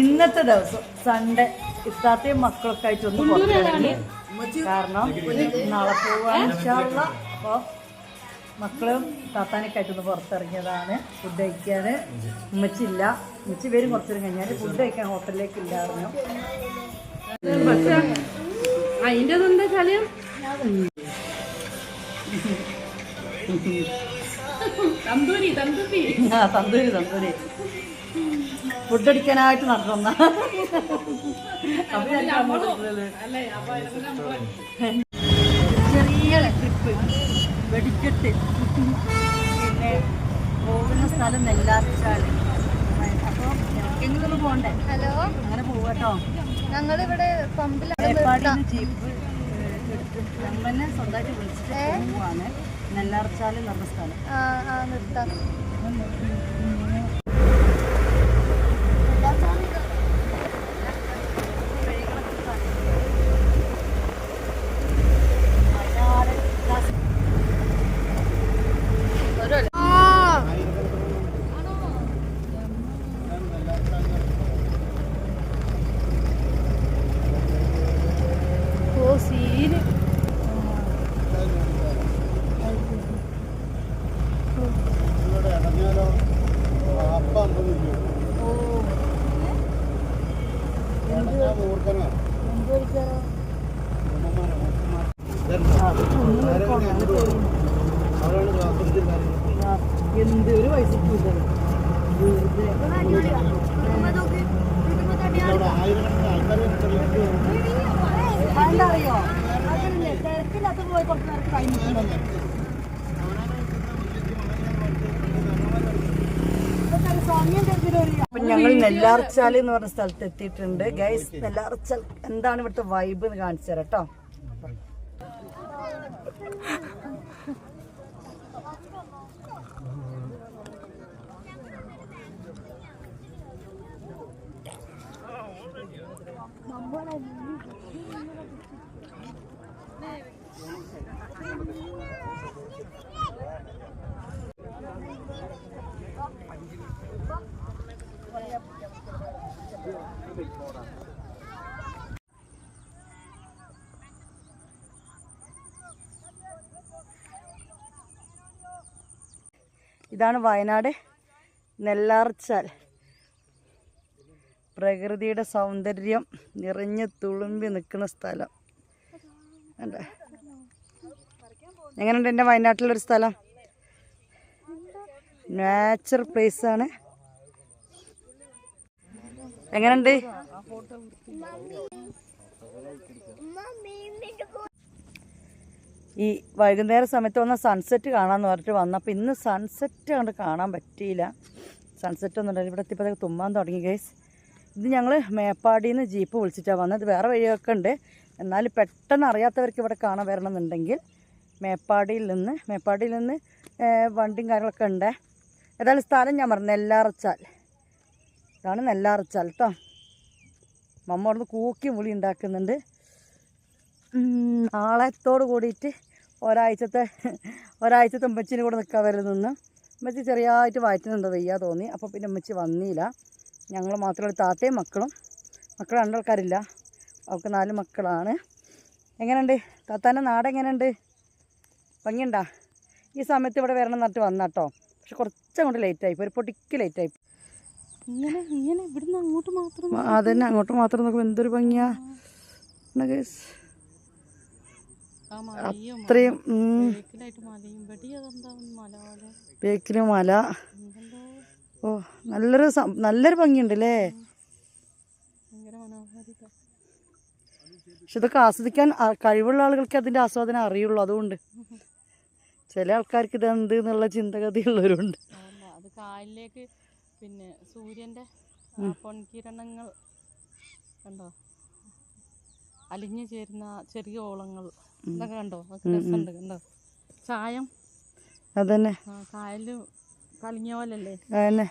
ഇന്നത്തെ ദിവസം സൺഡേ ഇത്താത്തയും മക്കളൊക്കെ ആയിട്ട് ഒന്ന് പുറത്തിറങ്ങി കാരണം നാളെ പോവാൻ അപ്പോൾ മക്കളും താത്താനൊക്കെ ആയിട്ടൊന്ന് പുറത്തിറങ്ങിയതാണ് ഫുഡ് കഴിക്കാൻ ഉമ്മച്ചില്ല. ഉമ്മച്ചി പേരും കുറച്ചേരം കഴിഞ്ഞാൽ ഫുഡ് കഴിക്കാൻ ഹോട്ടലിലേക്ക് ഇല്ലായിരുന്നു. അതിന്റെ എന്താ തന്തൂരി തന്തൂരി. ആ തന്തൂരി തന്തൂരി. ഫുഡ് അടിക്കാനായിട്ട് നടന്ന ചെറിയ ട്രിപ്പ് വെടിക്കെട്ട്. പിന്നെ പോകുന്ന സ്ഥലം നെല്ലാർച്ചാൽ. അപ്പോൾ എങ്ങനെയൊന്ന് പോകണ്ടേ ഹലോ? അങ്ങനെ പോവാട്ടോ ഞങ്ങളിവിടെ പമ്പിലാണ് ജീപ്പ് ഞങ്ങൾ തന്നെ സ്വന്തമായിട്ട് വിളിച്ചിട്ട് പോവാണ്. നെല്ലാർച്ചാൽ എന്ന് പറഞ്ഞ സ്ഥലം. നിർത്താം ഓ സീന് എന്ത് ഒരു പൈസ എന്താ അറിയോ തിരക്കില്ലാത്ത പോയി കുറച്ച് നേരത്തെ കഴിഞ്ഞിട്ടുണ്ട് അപ്പൊ ഞങ്ങൾ നെല്ലാർച്ചാൽ എന്ന് പറഞ്ഞ സ്ഥലത്ത് എത്തിയിട്ടുണ്ട്. ഗൈസ് നെല്ലാർച്ചാൽ എന്താണ് ഇവിടുത്തെ വൈബ് എന്ന് കാണിച്ചു തരാം കേട്ടോ ഇതാണ് വയനാട് നെല്ലാർച്ചാൽ പ്രകൃതിയുടെ സൗന്ദര്യം നിറഞ്ഞ് തുളുമ്പി നിൽക്കുന്ന സ്ഥലം അല്ലേ എങ്ങനെയുണ്ട് എന്റെ വയനാട്ടിലൊരു സ്ഥലം നാച്ചുറൽ പ്ലേസ് ആണ് എങ്ങനെയുണ്ട് ഈ വൈകുന്നേര സമയത്ത് വന്ന സൺസെറ്റ് കാണാമെന്ന് പറഞ്ഞിട്ട് വന്നപ്പോൾ ഇന്ന് സൺസെറ്റ് കണ്ട് കാണാൻ പറ്റിയില്ല. സൺസെറ്റ് ഒന്നും ഉണ്ടായില്ല ഇവിടെ എത്തിയപ്പോഴത്തേക്ക് തുമ്മാൻ തുടങ്ങി ഗൈസ് ഇത് ഞങ്ങൾ മേപ്പാടിയിൽ നിന്ന് ജീപ്പ് വിളിച്ചിട്ടാണ് വന്നത്. വേറെ വഴിയൊക്കെ ഉണ്ട്. എന്നാൽ പെട്ടെന്ന് അറിയാത്തവർക്ക് ഇവിടെ കാണാൻ വരണമെന്നുണ്ടെങ്കിൽ മേപ്പാടിയിൽ നിന്ന് മേപ്പാടിയിൽ നിന്ന് വണ്ടിയും കാര്യങ്ങളൊക്കെ ഉണ്ട്. ഏതായാലും സ്ഥലം ഞാൻ പറഞ്ഞു നെല്ലാറച്ചാൽ. ഇതാണ് നെല്ലാറച്ചാൽ കേട്ടോ മമ്മ അവിടുന്ന് കൂക്കി മുളി ഉണ്ടാക്കുന്നുണ്ട്. നാളത്തോട് കൂടിയിട്ട് ഒരാഴ്ചത്തെ ഒരാഴ്ചത്തെ ഉമ്മച്ചിന് കൂടെ നിൽക്കാൻ വരുന്നു ഉമ്മച്ചി ചെറിയതായിട്ട് വയറ്റുന്നുണ്ട് വയ്യാ തോന്നി. അപ്പോൾ പിന്നെ ഉമ്മച്ചി വന്നില്ല. ഞങ്ങൾ മാത്രമല്ല താത്തയും മക്കളും. മക്കൾ രണ്ടാൾക്കാരില്ല. അവൾക്ക് നാല് മക്കളാണ്. എങ്ങനെയുണ്ട്? താത്താന്റെ നാട് എങ്ങനെയുണ്ട്? ഭംഗിയുണ്ടാ? ഈ സമയത്ത് ഇവിടെ വരണം എന്നിട്ട് വന്നാട്ടോ. പക്ഷെ കുറച്ചങ്ങോട്ട് ലേറ്റായി ഒരു പൊട്ടിക്ക് ലേറ്റായി ഇങ്ങനെ ഇങ്ങനെ ഇവിടുന്ന് അങ്ങോട്ട് മാത്രം അതന്നെ. അങ്ങോട്ട് മാത്രം നോക്കുമ്പോൾ എന്തൊരു ഭംഗിയാ. എന്നാ guys, ആ മലയും അത്രയും അതെന്താ മല ഓ നല്ലൊരു നല്ലൊരു ഭംഗിയുണ്ട് അല്ലേ ഭയങ്കര മനോഹാരിത. പക്ഷെ ഇതൊക്കെ ആസ്വദിക്കാൻ കഴിവുള്ള ആളുകൾക്ക് അതിന്റെ ആസ്വാദനം അറിയുള്ളൂ അതുകൊണ്ട്. ചില ആൾക്കാർക്ക് ഇത് എന്ത് എന്നുള്ള ചിന്തഗതിയുള്ളവരുണ്ട്. ഉള്ളവരുണ്ട് അത് കായലിലേക്ക് പിന്നെ സൂര്യന്റെ പൊൺകിരണങ്ങൾ പൊൻകിരണങ്ങൾ കണ്ടോ? അലിഞ്ഞു ചേരുന്ന ചെറിയ ഓളങ്ങൾ. ഇതൊക്കെ കണ്ടോ? രസമുണ്ട് കണ്ടോ? ചായം. അതന്നെ. പോലല്ലേ? അതന്നെ.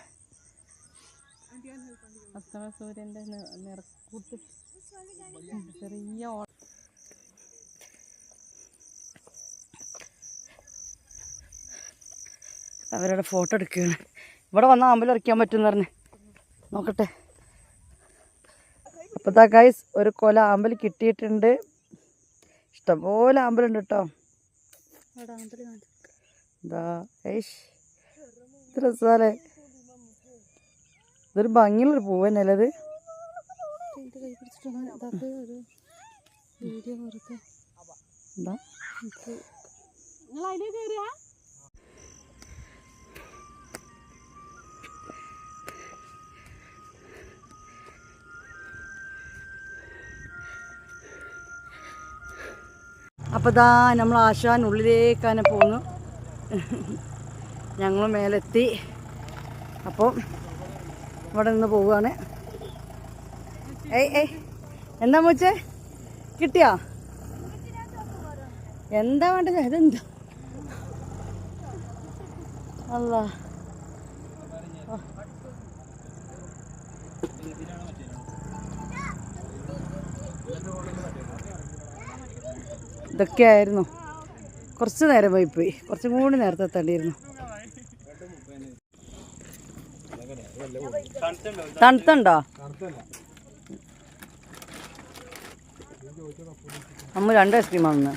നിറക്കൂട്ട്. ചെറിയ അവരുടെ ഫോട്ടോ എടുക്കുകയാണ്. ഇവിടെ വന്നാൽ അമ്പലം ഇറക്കാൻ പറ്റുമെന്ന് പറഞ്ഞു. നോക്കട്ടെ. അപ്പോൾ ദാ ഒരു കൊല ആമ്പൽ കിട്ടിയിട്ടുണ്ട്. ഇഷ്ടംപോലെ ആമ്പലുണ്ട് കേട്ടോ എന്താ ഏഷ് ഇത് രസാലേ. ഇതൊരു ഭംഗിയുള്ളൊരു പൂവ് തന്നെയല്ലേ ഇത് എന്താ അപ്പോൾ ദാ നമ്മൾ ആശാൻ ഉള്ളിലേക്കാനെ പോന്നു ഞങ്ങൾ മേലെത്തി. അപ്പോൾ ഇവിടെ നിന്ന് പോവുകയാണ്. ഏയ് ഏയ്. എന്താ മോച്ചേ? കിട്ടിയോ? എന്താ വേണ്ടത്? ഇതെന്താ അല്ല ഇതൊക്കെ ആയിരുന്നു കുറച്ച് നേരം പോയി കുറച്ചും കൂടി നേരത്തെ എത്തേണ്ടിയിരുന്നു. തണുത്തുണ്ടോ? അമ്മ രണ്ട് ഐസ്ക്രീം വന്ന്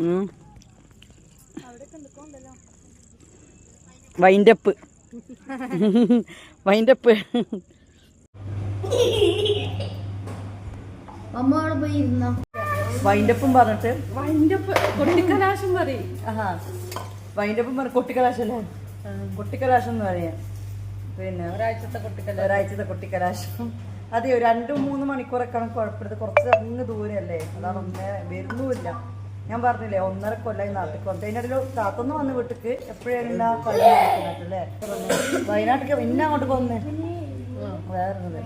ഉം. വൈൻഡപ്പ്. വൈൻഡപ്പ്. വൈൻഡപ്പും പറഞ്ഞിട്ട്. വൈൻഡപ്പ് കൊട്ടിക്കലാശം പറയും. വൈൻഡപ്പും പറഞ്ഞ കൊട്ടിക്കലാശല്ലേ കൊട്ടിക്കലാശം എന്ന് പറയാം. പിന്നെ ഒരാഴ്ചത്തെ കൊട്ടിക്കലാശം. ഒരാഴ്ചത്തെ കൊട്ടിക്കലാശം. അതെ രണ്ടു രണ്ട് മൂന്ന് മണിക്കൂറൊക്കെ കുഴപ്പമെടുത്ത് കുഴപ്പമില്ല. കുറച്ച് അങ്ങ് ദൂരല്ലേ? അതാണ് ഒന്നേ വരുന്നുമില്ല. ഞാൻ പറഞ്ഞില്ലേ ഒന്നര കൊല്ലായി നാട്ടിൽ വന്നു. ഇടയിൽ താത്തൊന്ന് വന്ന് വീട്ടിക്ക് എപ്പോഴാണ് കൊല്ലം അല്ലേ വയനാട്ടിലേക്ക് പിന്നെ അങ്ങോട്ട് പോന്നെ. വേറെ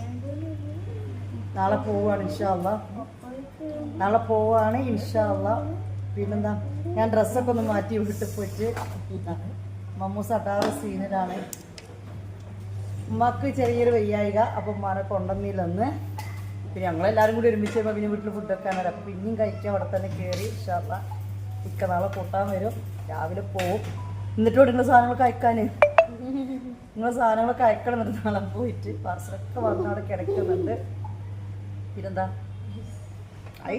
നാളെ പോവാണ് ഇൻഷാല്ല നാളെ പോവാണ് ഇൻഷാല്ല പിന്നെന്താ ഞാൻ ഡ്രസ്സൊക്കെ ഒന്ന് മാറ്റി വീട്ടിൽ പോയിട്ട് മമ്മൂസ് അട്ടാറ് സീനിലാണ്. ഉമ്മക്ക് ചെറിയൊരു വയ്യായിക അപ്പം ഉമ്മാനെ കൊണ്ടുവന്നില്ലെന്ന്. പിന്നെ ഞങ്ങളെല്ലാവരും കൂടി ഒരുമിച്ച് വരുമ്പോൾ പിന്നെ വീട്ടിൽ ഫുഡ് വെക്കാനല്ല അപ്പം പിന്നെയും കഴിക്കാം അവിടെ തന്നെ കയറി ഇഷ്ടമല്ല ഇക്ക നാളെ കൂട്ടാൻ വരും. രാവിലെ പോവും. എന്നിട്ട് ഇവിടെ നിങ്ങൾ സാധനങ്ങളൊക്കെ അയക്കാൻ നിങ്ങൾ സാധനങ്ങളൊക്കെ അയക്കണം എന്നിട്ട് നാളെ പോയിട്ട് പാർസലൊക്കെ വന്ന് അവിടെ കിടക്കുന്നുണ്ട്. പിന്നെന്താ? ഐ